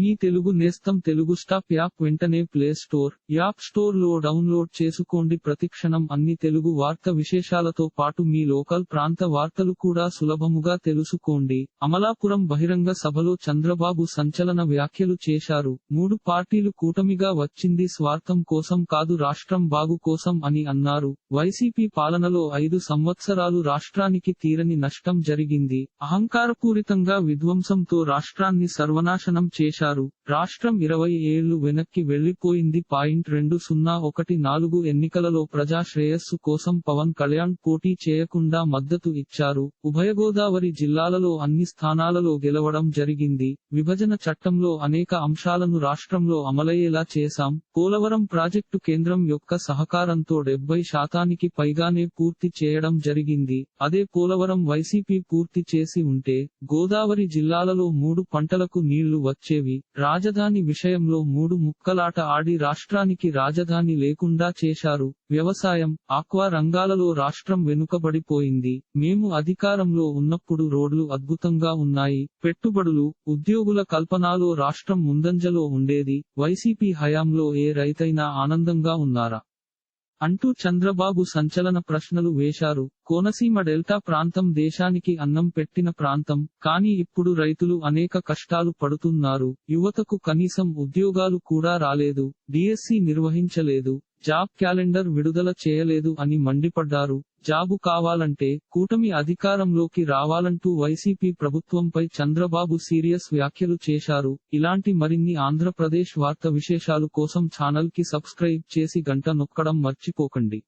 మీ తెలుగు నేస్తం Telugu stop app వెంటనే play store app స్టోర్లో డౌన్లోడ్ చేసుకోండి. ప్రతిక్షణం అన్ని తెలుగు వార్త విశేషాలతో పాటు మీ లోకల్ ప్రాంత వార్తలు కూడా సులభముగా తెలుసుకోండి. అమలాపురం బహిరంగ సభలో చంద్రబాబు సంచలన వ్యాఖ్యలు చేశారు. మూడు పార్టీలు కూటమిగా వచ్చింది స్వార్థం కోసం కాదు రాష్ట్రం బాగు కోసం అని అన్నారు. వైసీపీ పాలనలో ఐదు సంవత్సరాలు రాష్ట్రానికి తీరని నష్టం జరిగింది. అహంకారపూరితంగా విధ్వంసంతో రాష్ట్రాన్ని సర్వనాశనం చేశారు. రాష్ట్రం ఇరవై ఏళ్ళు వెనక్కి వెళ్ళిపోయింది పాయింట్ రెండు సున్నా ఒకటి నాలుగు ఎన్నికలలో ప్రజా శ్రేయస్సు కోసం పవన్ కళ్యాణ్ పోటీ చేయకుండా మద్దతు ఇచ్చారు. ఉభయ గోదావరి జిల్లాలలో అన్ని స్థానాలలో గెలవడం జరిగింది. విభజన చట్టంలో అనేక అంశాలను రాష్ట్రంలో అమలయ్యేలా చేశాం. పోలవరం ప్రాజెక్టు కేంద్రం యొక్క సహకారంతో డెబ్బై శాతానికి పైగానే పూర్తి చేయడం జరిగింది. అదే పోలవరం వైసీపీ పూర్తి చేసి ఉంటే గోదావరి జిల్లాలలో మూడు పంటలకు నీళ్ళు వచ్చేవి. రాజధాని విషయంలో మూడు ముక్కలాట ఆడి రాష్ట్రానికి రాజధాని లేకుండా చేశారు. వ్యవసాయం ఆక్వా రంగాలలో రాష్ట్రం వెనుకబడిపోయింది. మేము అధికారంలో ఉన్నప్పుడు రోడ్లు అద్భుతంగా ఉన్నాయి. పెట్టుబడులు ఉద్యోగుల కల్పనలో రాష్ట్రం ముందంజలో ఉండేది. వైసీపీ హయాంలో ఏ రైతైనా ఆనందంగా ఉన్నారా? అంటూ చంద్రబాబు సంచలన ప్రశ్నలు వేశారు. కోనసీమ డెల్టా ప్రాంతం దేశానికి అన్నం పెట్టిన ప్రాంతం కానీ ఇప్పుడు రైతులు అనేక కష్టాలు పడుతున్నారు. యువతకు కనీసం ఉద్యోగాలు కూడా రాలేదు. డిఎస్సి నిర్వహించలేదు. జాబ్ క్యాలెండర్ విడుదల చేయలేదు అని మండిపడ్డారు. జాబు కావాలంటే కూటమి అధికారంలోకి రావాలంటూ వైసీపీ ప్రభుత్వంపై చంద్రబాబు సీరియస్ వ్యాఖ్యలు చేశారు. ఇలాంటి మరిన్ని ఆంధ్రప్రదేశ్ వార్త విశేషాలు కోసం ఛానల్కి సబ్స్క్రైబ్ చేసి గంట నొక్కడం మర్చిపోకండి.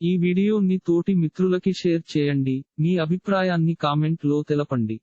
ఈ వీడియోని తోటి మిత్రులకి షేర్ చేయండి. మీ అభిప్రాయాన్ని కామెంట్లో తెలపండి.